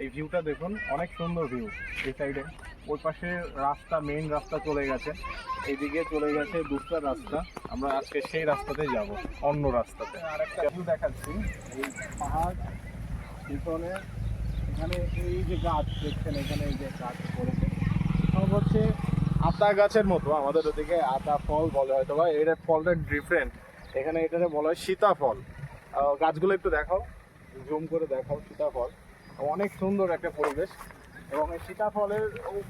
এই ভিউটা দেখুন, অনেক সুন্দর ভিউ এই সাইডে ওই পাশে রাস্তা মেইন রাস্তা চলে গেছে। এইদিকে চলে গেছে দুসরা রাস্তা। আমরা আজকে সেই রাস্তাতে যাব, অন্য রাস্তাতে। আরেকটা ভিউ দেখাচ্ছি, এই পাহাড় পিছনে। এখানে এই যে গাছ, দেখছেন এখানে এই যে গাছ পড়েছে। সব হচ্ছে আতা গাছের মতো, আমাদের ওদিকে আতা ফল বলে হয়তো বা এটার ফলটা ডিফারেন্ট এখানে এটাকে বলা হয় সীতাফল। গাছগুলো একটু দেখাও জুম করে দেখাও সীতাফল। অনেক সুন্দর একটা পরিবেশ। এবং এই সীতাফলের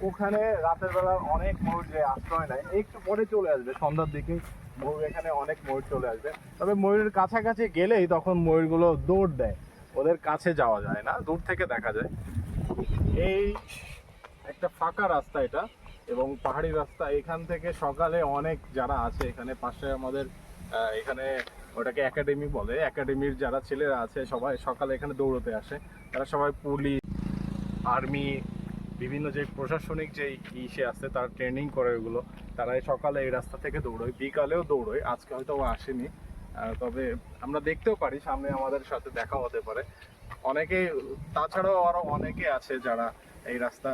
ওখানে রাতের বেলা অনেক ময়ূর যে আশ্রয় নেয়, একটু পরে চলে আসবে, সন্ধ্যার দিকে ময়ূর এখানে অনেক ময়ূর চলে আসবে। তবে ময়ূরের কাছাকাছি গেলেই তখন ময়ূরগুলো দৌড় দেয়, ওদের কাছে যাওয়া যায় না, দূর থেকে দেখা যায়। এই একটা ফাঁকা রাস্তা এটা, এবং পাহাড়ি রাস্তা, এখান থেকে সকালে অনেক যারা আছে এখানে, পাশে আমাদের এখানে ওটাকে একাডেমি বলে। একাডেমির যারা ছেলেরা আছে, সবাই সকালে এখানে দৌড়তে আসে। তারা সবাই পুলিশ আর্মি বিভিন্ন যে প্রশাসনিক যে ইসে আছে, তারা ট্রেনিং করে ওগুলো। তারা সকালে এই রাস্তা থেকে দৌড়োয়, বিকালেও দৌড়োয়। আজকে হয়তো ও আসেনি। তবে আমরা দেখতেও পারি, সামনে আমাদের সাথে দেখা হতে পারে। অনেকে, তাছাড়াও আরও অনেকে আছে যারা এই রাস্তা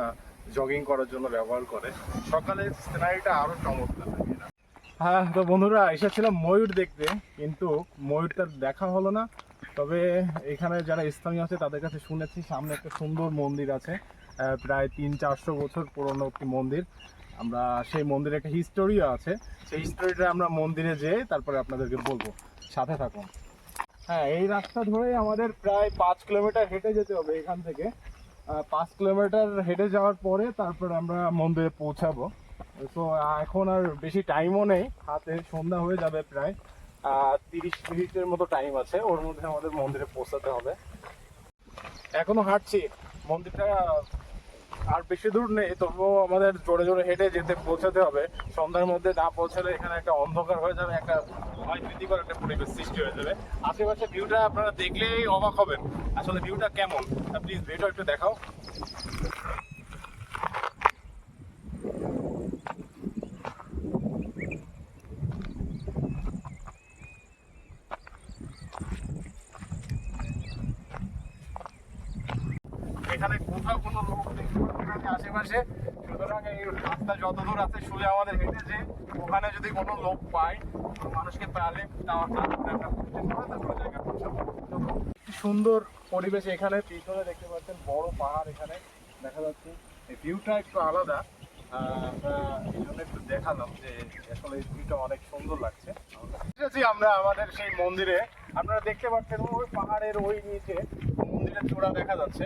জগিং করার জন্য ব্যবহার করে। সকালে সিনারিটা আরও চমৎকার। হ্যাঁ তো বন্ধুরা, এসেছিলাম ময়ূর দেখতে, কিন্তু ময়ূরটা দেখা হলো না। তবে এখানে যারা স্থানীয় আছে, তাদের কাছে শুনেছি সামনে একটা সুন্দর মন্দির আছে প্রায় তিন চারশো বছর পুরনো একটি মন্দির। আমরা সেই মন্দিরে একটা হিস্টোরিও আছে। সেই হিস্টোরিটা আমরা মন্দিরে যেয়ে তারপরে আপনাদেরকে বলব। সাথে থাকুন। হ্যাঁ এই রাস্তা ধরে আমাদের প্রায় পাঁচ কিলোমিটার হেঁটে যেতে হবে এখান থেকে। পাঁচ কিলোমিটার হেঁটে যাওয়ার পরে তারপরে আমরা মন্দিরে পৌঁছাবো। তো এখন আর বেশি টাইমও নেই। হাতে সন্ধ্যা হয়ে যাবে প্রায়। তিরিশ মিনিটের মতো টাইম আছে। ওর মধ্যে আমাদের মন্দিরে পৌঁছাতে হবে। এখনও হাঁটছি। মন্দিরটা আর বেশি দূর নেই, তবুও আমাদের জোরে জোরে হেঁটে যেতে পৌঁছাতে হবে। সন্ধ্যার মধ্যে না পৌঁছালে এখানে একটা অন্ধকার হয়ে যাবে, একটা ভয় ভীতিকর একটা পরিবেশ সৃষ্টি হয়ে যাবে। আশেপাশে ভিউটা আপনারা দেখলেই অবাক হবেন। আসলে ভিউটা কেমন? প্লিজ ভিউটা একটু দেখাও। এখানে কোথাও কোনো লোক দেখতে যে আশেপাশে, সুতরাং এই রাস্তা যতদূর আছে সোজা আমাদের হেঁটে হেঁটেছে ওখানে যদি কোনো লোক পাই মানুষকে পেলে তার- তারপরে আমরা খুঁজতে পারব তারপরে জায়গা পৌঁছাবো তো কি সুন্দর পরিবেশ এখানে। পিছনে দেখতে পাচ্ছেন বড় পাহাড় এখানে দেখা যাচ্ছে। এই ভিউটা একটু আলাদা। আমরা এই জন্য একটু দেখালাম যে আসলে এই ভিউটা অনেক সুন্দর লাগছে। আমরা আমাদের সেই মন্দিরে। দেখতে পাচ্ছেন ওই পাহাড়ের ওই নিচে মন্দিরের চূড়া দেখা যাচ্ছে।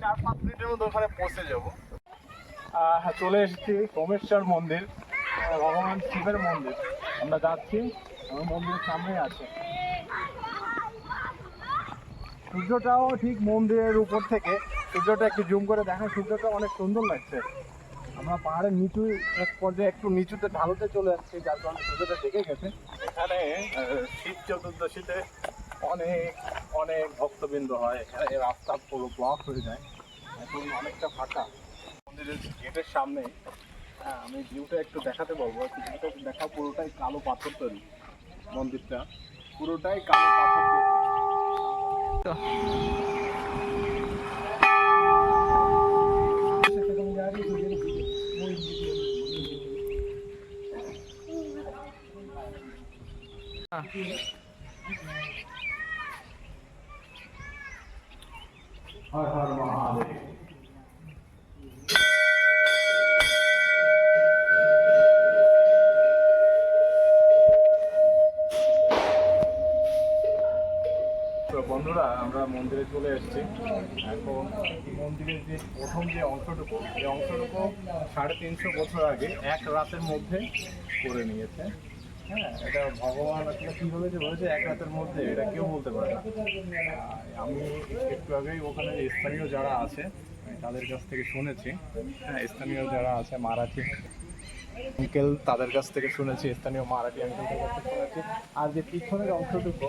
চার পাঁচ মিনিটের মধ্যে ওখানে পৌঁছে যাব হ্যাঁ চলে এসেছি সোমেশ্বর মন্দির ভগবান শিবের মন্দির। আমরা যাচ্ছি, আমার মন্দিরের সামনে আছে। সূর্যটাও ঠিক মন্দিরের উপর থেকে, সূর্যটা একটু জুম করে দেখা সূর্যটা অনেক সুন্দর লাগছে। আমরা পাহাড়ের নিচু, এক পর্যায়ে একটু নিচুতে, ঢালুতে চলে যাচ্ছি যার কারণে সূর্যটা দেখে গেছে। এখানে শিব চতুর্দশীতে অনেক অনেক ভক্তবৃন্দ হয়। এখানে রাস্তা পুরো ব্লক হয়ে যায়। এখন অনেকটা ফাঁকা। মন্দিরের গেটের সামনে হ্যাঁ আমি ভিউটা একটু দেখাতে বলব। ভিউটা দেখা পুরোটাই কালো পাথর তৈরি মন্দিরটা। পুরোটাই কালো পাথর হর হর মহাদেব বন্ধুরা, আমরা মন্দিরে চলে এসেছি। এখন মন্দিরের যে প্রথম যে অংশটুকু, এই অংশটুকু সাড়ে তিনশো বছর আগে এক রাতের মধ্যে করে নিয়েছে। হ্যাঁ এটা ভগবান যে বলেছে? এক রাতের মধ্যে, এটা কেউ বলতে পারে না। আমি একটু আগেই ওখানে স্থানীয় যারা আছে তাদের কাছ থেকে শুনেছি। হ্যাঁ স্থানীয় যারা আছে, মারাঠি আঙ্কেল তাদের কাছ থেকে শুনেছি, স্থানীয় মারাঠি আর যে পিছনের অংশটুকু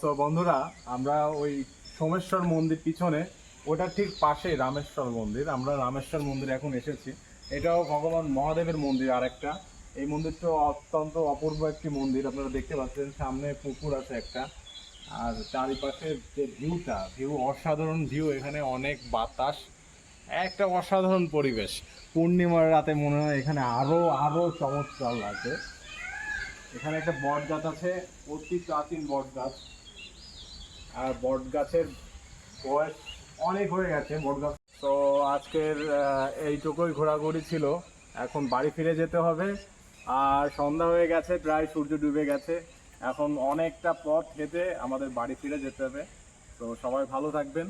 তো বন্ধুরা, আমরা ওই সোমেশ্বর মন্দির পিছনে ওটার ঠিক পাশে রামেশ্বর মন্দির। আমরা রামেশ্বর মন্দির এখন এসেছি। এটাও ভগবান মহাদেবের মন্দির আর একটা এই মন্দিরটা অত্যন্ত অপূর্ব একটি মন্দির, আপনারা দেখতে পাচ্ছেন, সামনে পুকুর আছে একটা। আর চারিপাশের যে ভিউটা ভিউ অসাধারণ ভিউ এখানে অনেক বাতাস, একটা অসাধারণ পরিবেশ। পূর্ণিমার রাতে মনে হয় এখানে আরও আরও চমৎকার লাগবে। এখানে একটা বট গাছ আছে, অতি প্রাচীন বট গাছ আর বট গাছের বয়স অনেক হয়ে গেছে বট গাছ তো আজকের এইটুকুই ঘোরাঘুরি ছিল। এখন বাড়ি ফিরে যেতে হবে। আর সন্ধ্যা হয়ে গেছে, প্রায় সূর্য ডুবে গেছে। এখন অনেকটা পথ হেঁটে আমাদের বাড়ি ফিরে যেতে হবে। তো সবাই ভালো থাকবেন।